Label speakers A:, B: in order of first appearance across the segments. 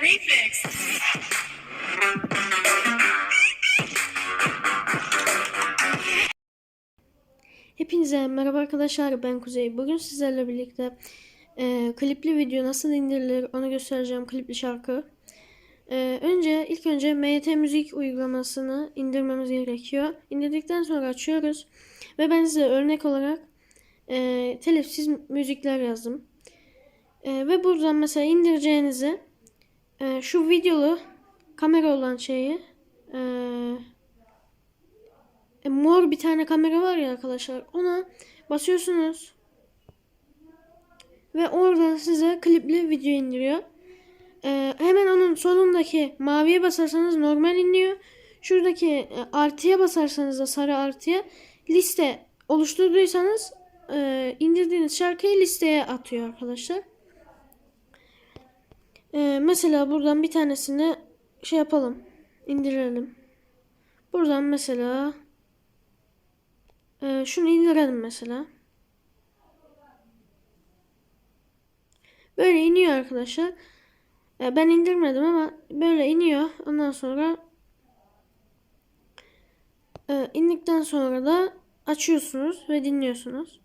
A: Refix.
B: Hepinize merhaba arkadaşlar ben Kuzey. Bugün sizlerle birlikte e, klipli video nasıl indirilir onu göstereceğim klipli şarkı. E, önce ilk önce MYT müzik uygulamasını indirmemiz gerekiyor. İndirdikten sonra açıyoruz ve ben size örnek olarak e, telifsiz müzikler yazdım. E, ve buradan mesela indireceğinizi e, şu videolu kamera olan şeyi e, e, mor bir tane kamera var ya arkadaşlar. Ona basıyorsunuz. Ve oradan size klipli video indiriyor. E, hemen onun sonundaki maviye basarsanız normal iniyor. Şuradaki e, artıya basarsanız da sarı artıya liste oluşturduysanız e, indirdiğiniz şarkıyı listeye atıyor arkadaşlar. E, mesela buradan bir tanesini şey yapalım. indirelim. Buradan mesela ee, şunu indirelim mesela. Böyle iniyor arkadaşlar. Ee, ben indirmedim ama böyle iniyor. Ondan sonra e, indikten sonra da açıyorsunuz ve dinliyorsunuz.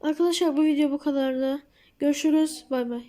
B: Arkadaşlar bu video bu kadardı. Görüşürüz. Bay bay.